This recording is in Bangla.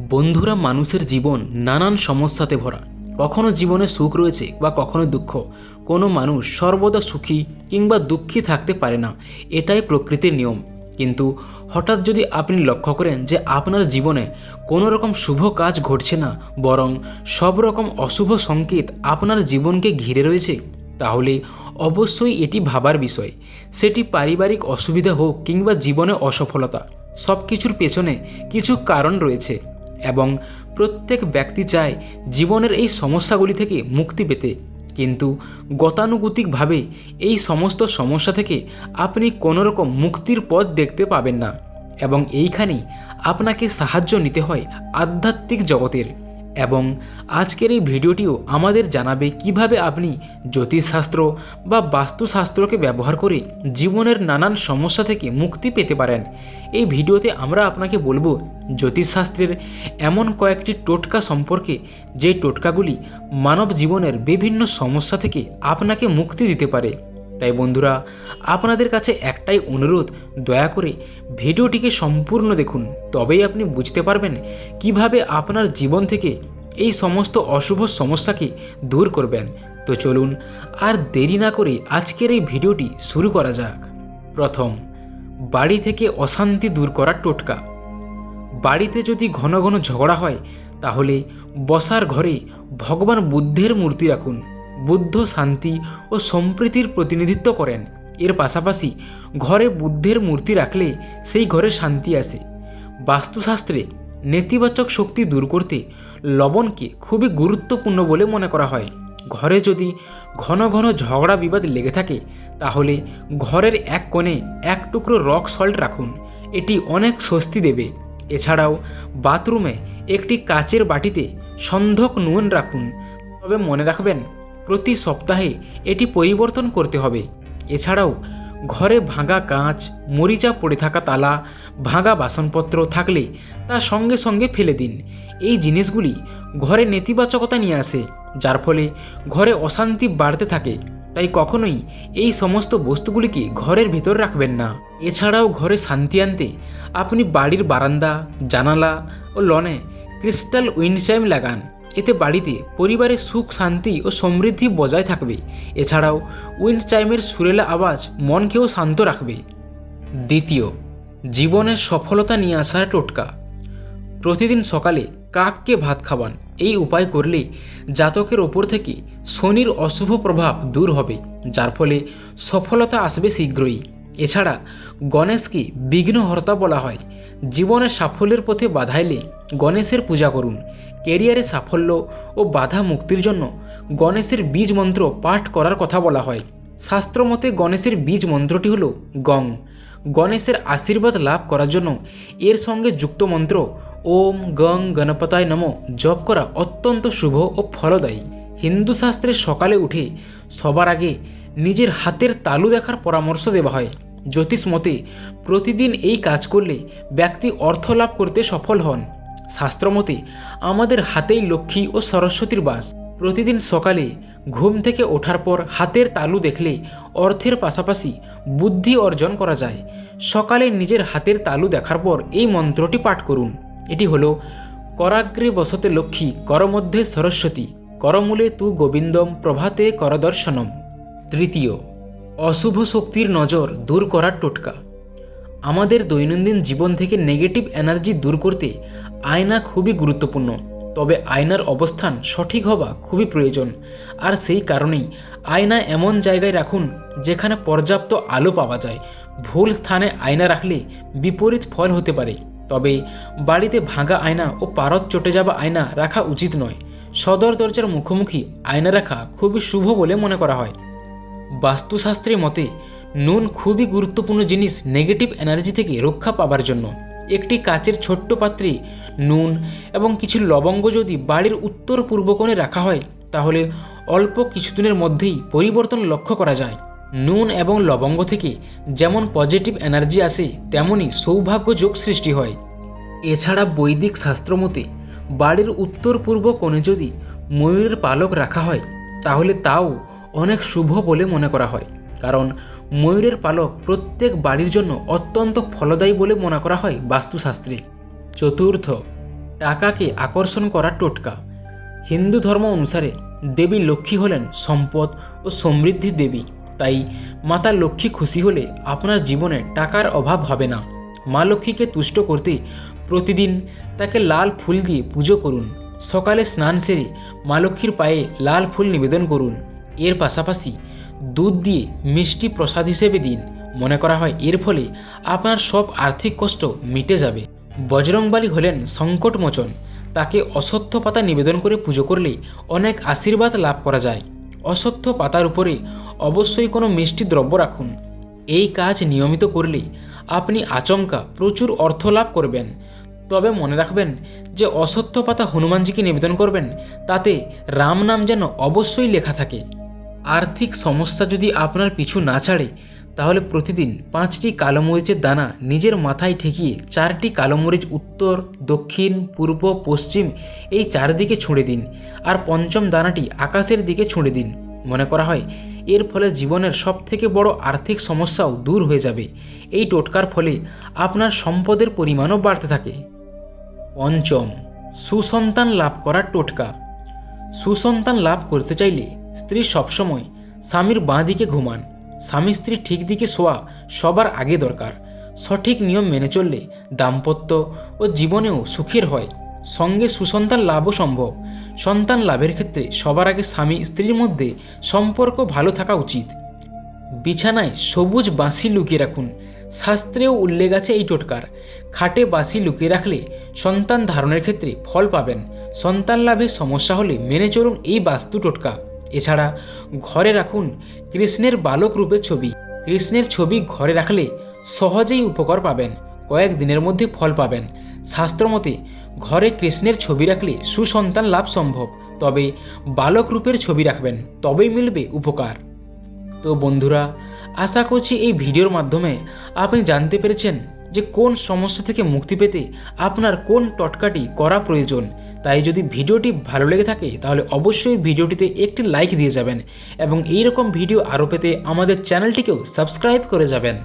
বন্ধুরা, মানুষের জীবন নানান সমস্যাতে ভরা। কখনো জীবনে সুখ রয়েছে বা কখনো দুঃখ। কোনো মানুষ সর্বদা সুখী কিংবা দুঃখী থাকতে পারে না। এটাই প্রকৃতির নিয়ম। কিন্তু হঠাৎ যদি আপনি লক্ষ্য করেন যে আপনার জীবনে কোনো রকম শুভ কাজ ঘটছে না, বরং সব রকম অশুভ সংকেত আপনার জীবনকে ঘিরে রয়েছে, তাহলে অবশ্যই এটি ভাবার বিষয়। সেটি পারিবারিক অসুবিধা হোক কিংবা জীবনে অসফলতা সব কিছুর পেছনে কিছু কারণ রয়েছে। এবং প্রত্যেক ব্যক্তি চায় জীবনের এই সমস্যাগুলি থেকে মুক্তি পেতে। কিন্তু গতানুগতিকভাবে এই সমস্ত সমস্যা থেকে আপনি কোনোরকম মুক্তির পথ দেখতে পাবেন না। এবং এইখানেই আপনাকে সাহায্য নিতে হয় আধ্যাত্মিক জগতের। এবং আজকের এই ভিডিওটিও আমাদের জানাবে কীভাবে আপনি জ্যোতিষশাস্ত্র বা বাস্তুশাস্ত্রকে ব্যবহার করে জীবনের নানান সমস্যা থেকে মুক্তি পেতে পারেন। এই ভিডিওতে আমরা আপনাকে বলব, জ্যোতিষশাস্ত্রের এমন কয়েকটি টোটকা সম্পর্কে যে টোটকাগুলি মানব জীবনের বিভিন্ন সমস্যা থেকে আপনাকে মুক্তি দিতে পারে। তাই বন্ধুরা, আপনাদের কাছে একটাই অনুরোধ, দয়া করে ভিডিওটিকে সম্পূর্ণ দেখুন। তবেই আপনি বুঝতে পারবেন কীভাবে আপনার জীবন থেকে এই সমস্ত অশুভ সমস্যাকে দূর করবেন। তো চলুন, আর দেরি না করে আজকের এই ভিডিওটি শুরু করা যাক। প্রথম, বাড়ি থেকে অশান্তি দূর করার টোটকা। বাড়িতে যদি ঘন ঘন ঝগড়া হয়, তাহলে বসার ঘরে ভগবান বুদ্ধের মূর্তি রাখুন। বুদ্ধ শান্তি ও সম্প্রীতির প্রতিনিধিত্ব করেন। এর পাশাপাশি ঘরে বুদ্ধের মূর্তি রাখলে সেই ঘরে শান্তি আসে। বাস্তুশাস্ত্রে নেতিবাচক শক্তি দূর করতে লবণকে খুবই গুরুত্বপূর্ণ বলে মনে করা হয়। ঘরে যদি ঘন ঘন ঝগড়া বিবাদ লেগে থাকে, তাহলে ঘরের এক কোণে এক টুকরো রক সল্ট রাখুন। এটি অনেক স্বস্তি দেবে। এছাড়াও বাথরুমে একটি কাচের বাটিতে সন্ধক নুন রাখুন। তবে মনে রাখবেন প্রতি সপ্তাহে এটি পরিবর্তন করতে হবে। এছাড়াও, ঘরে ভাঙা কাঁচ, মরিচা পড়ে থাকা তালা, ভাঙা বাসনপত্র থাকলে তা সঙ্গে সঙ্গে ফেলে দিন। এই জিনিসগুলি ঘরে নেতিবাচকতা নিয়ে আসে, যার ফলে ঘরে অশান্তি বাড়তে থাকে। তাই কখনোই এই সমস্ত বস্তুগুলিকে ঘরের ভেতর রাখবেন না। এছাড়াও ঘরে শান্তি আনতে আপনি বাড়ির বারান্দা, জানালা ও লনে ক্রিস্টাল উইন্ডচাইম লাগান। এতে বাড়িতে পরিবারের সুখ, শান্তি ও সমৃদ্ধি বজায় থাকবে। এছাড়াও উইন্ড চাইমের সুরেলা আওয়াজ মনকেও শান্ত রাখবে। দ্বিতীয়, জীবনের সফলতা নিয়ে আসার টোটকা। প্রতিদিন সকালে কাককে ভাত খাওয়ান। এই উপায় করলে জাতকের ওপর থেকে শনির অশুভ প্রভাব দূর হবে, যার ফলে সফলতা আসবে শীঘ্রই। এছাড়া গণেশকে বিঘ্নহর্তা বলা হয়। জীবনের সাফল্যের পথে বাধা এলে গণেশের পূজা করুন। কেরিয়ারে সাফল্য ও বাধা মুক্তির জন্য গণেশের বীজ মন্ত্র পাঠ করার কথা বলা হয়। শাস্ত্রমতে গণেশের বীজ মন্ত্রটি হল গং। গণেশের আশীর্বাদ লাভ করার জন্য এর সঙ্গে যুক্ত মন্ত্র ওম গং গণপতায় নম জপ করা অত্যন্ত শুভ ও ফলদায়ী। হিন্দু শাস্ত্রে সকালে উঠে সবার আগে নিজের হাতের তালু দেখার পরামর্শ দেওয়া হয়। জ্যোতিষ মতে, প্রতিদিন এই কাজ করলে ব্যক্তি অর্থ লাভ করতে সফল হন। শাস্ত্রমতে আমাদের হাতেই লক্ষ্মী ও সরস্বতীর বাস। প্রতিদিন সকালে ঘুম থেকে ওঠার পর হাতের তালু দেখলে অর্থের পাশাপাশি বুদ্ধি অর্জন করা যায়। সকালে নিজের হাতের তালু দেখার পর এই মন্ত্রটি পাঠ করুন। এটি হলো, করাগ্রে বসতে লক্ষ্মী, করমধ্যে সরস্বতী, করমূলে তু গোবিন্দম, প্রভাতে করদর্শনম। তৃতীয় অশুভ শক্তির নজর দূর করার টোটকা। আমাদের দৈনন্দিন জীবন থেকে নেগেটিভ এনার্জি দূর করতে আয়না খুবই গুরুত্বপূর্ণ, তবে আয়নার অবস্থান সঠিক হওয়া খুবই প্রয়োজন। আর সেই কারণেই আয়না এমন জায়গায় রাখুন যেখানে পর্যাপ্ত আলো পাওয়া যায়। ভুল স্থানে আয়না রাখলে বিপরীত ফল হতে পারে, তবে বাড়িতে ভাঙা আয়না ও পারদ চটে যাওয়া আয়না রাখা উচিত নয়। সদর দরজার মুখোমুখি আয়না রাখা খুবই শুভ বলে মনে করা হয়। বাস্তুশাস্ত্রের মতে, নুন খুবই গুরুত্বপূর্ণ জিনিস নেগেটিভ এনার্জি থেকে রক্ষা পাবার জন্য। একটি কাচের ছোট্ট পাত্রে নুন এবং কিছু লবঙ্গ যদি বাড়ির উত্তর পূর্ব কোণে রাখা হয়, তাহলে অল্প কিছুদিনের মধ্যেই পরিবর্তন লক্ষ্য করা যায়। নুন এবং লবঙ্গ থেকে যেমন পজিটিভ এনার্জি আসে তেমনই সৌভাগ্য যোগ সৃষ্টি হয়। এছাড়া বৈদিক শাস্ত্র মতে, বাড়ির উত্তর পূর্ব কোণে যদি ময়ূরের পালক রাখা হয়, তাহলে তাও অনেক শুভ বলে মনে করা হয়। কারণ ময়ূরের পালক প্রত্যেক বাড়ির জন্য অত্যন্ত ফলদায়ী বলে মনে করা হয় বাস্তুশাস্ত্রে। চতুর্থ, টাকাকে আকর্ষণ করা টোটকা। হিন্দু ধর্ম অনুসারে দেবী লক্ষ্মী হলেন সম্পদ ও সমৃদ্ধি দেবী। তাই মাতা লক্ষ্মী খুশি হলে আপনার জীবনে টাকার অভাব হবে না। মা লক্ষ্মীকে তুষ্ট করতে প্রতিদিন তাকে লাল ফুল দিয়ে পুজো করুন। সকালে স্নান সেরে মা লক্ষ্মীর পায়ে লাল ফুল নিবেদন করুন। এর পাশাপাশি দুধ দিয়ে মিষ্টি প্রসাদ হিসেবে দিন। মনে করা হয়, এর ফলে আপনার সব আর্থিক কষ্ট মিটে যাবে। বজরংবালী হলেন সংকটমোচন তাকে অসত্য পাতা নিবেদন করে পুজো করলে অনেক আশীর্বাদ লাভ করা যায়। অসত্য পাতার উপরে অবশ্যই কোনো মিষ্টি দ্রব্য রাখুন। এই কাজ নিয়মিত করলে আপনি আচমকা প্রচুর অর্থ লাভ করবেন। তবে মনে রাখবেন যে অসত্য পাতা হনুমানজিকে নিবেদন করবেন, তাতে রাম নাম যেন অবশ্যই লেখা থাকে। আর্থিক সমস্যা যদি আপনার পিছু না ছাড়ে, তাহলে প্রতিদিন পাঁচটি কালো মরিচের দানা নিজের মাথায় ঠেকিয়ে চারটি কালো মরিচ উত্তর, দক্ষিণ, পূর্ব, পশ্চিম এই চারদিকে ছুঁড়ে দিন আর পঞ্চম দানাটি আকাশের দিকে ছুঁড়ে দিন। মনে করা হয়, এর ফলে জীবনের সবথেকে বড় আর্থিক সমস্যাও দূর হয়ে যাবে। এই টোটকার ফলে আপনার সম্পদের পরিমাণও বাড়তে থাকে। পঞ্চম, সুসন্তান লাভ করার টোটকা। সুসন্তান লাভ করতে চাইলে স্ত্রী সবসময় স্বামীর বাঁ দিকে ঘুমান। স্বামী স্ত্রী ঠিক দিকে শোয়া সবার আগে দরকার। সঠিক নিয়ম মেনে চললে দাম্পত্য ও জীবনেও সুখের হয়। সঙ্গে সুসন্তান লাভও সম্ভব। সন্তান লাভের ক্ষেত্রে সবার আগে স্বামী স্ত্রীর মধ্যে সম্পর্ক ভালো থাকা উচিত। বিছানায় সবুজ বাঁশি লুকিয়ে রাখুন। শাস্ত্রেও উল্লেখ আছে এই টোটকার। খাটে বাঁশি লুকিয়ে রাখলে সন্তান ধারণের ক্ষেত্রে ফল পাবেন। সন্তান লাভের সমস্যা হলে মেনে চলুন এই বাস্তু টোটকা। এছাড়া ঘরে রাখুন কৃষ্ণের বালক রূপের ছবি। কৃষ্ণের ছবি ঘরে রাখলে সহজেই উপকার পাবেন, কয়েক দিনের মধ্যে ফল পাবেন। শাস্ত্রমতে ঘরে কৃষ্ণের ছবি রাখলে সুসন্তান লাভ সম্ভব, তবে বালক রূপের ছবি রাখবেন, তবেই মিলবে উপকার। তো বন্ধুরা, আশা করছি এই ভিডিওর মাধ্যমে আপনি জানতে পেরেছেন যে কোন সমস্যা থেকে মুক্তি পেতে আপনার কোন টটকাটি করা প্রয়োজন। তাই যদি ভিডিওটি ভালো লেগে থাকে, তাহলে অবশ্যই ভিডিওটিতে একটি লাইক দিয়ে যাবেন এবং এই রকম ভিডিও আরও পেতে আমাদের চ্যানেলটিকেও সাবস্ক্রাইব করে যাবেন।